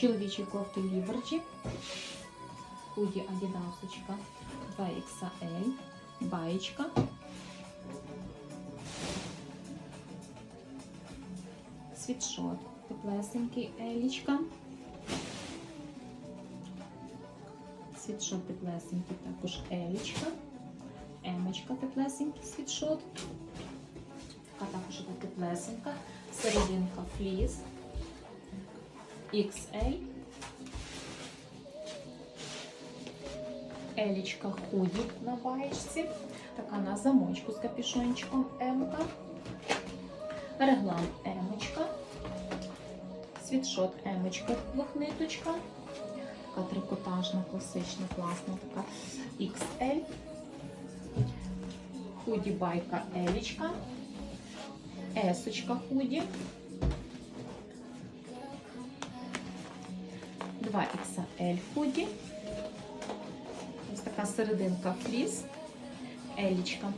Чоловічі кофти Ліверджі. Худі Адідасочка 2XL. Баєчка. Світшот теплесенький Елічка. Світшот теплесенький також Елічка. Емочка теплесенький світшот. Така також іде теплесенька. Серединка фліс. XL. Елічка худі на баєчці. Така на замочку з капюшончиком М-ка. Реглан Емочка. Світшот Емочка двохниточка. Така трикотажна, класична, класна, така XL. Худі байка Елічка. Есочка худі. 2XL худі. Ось така серединка фріз, Елічка.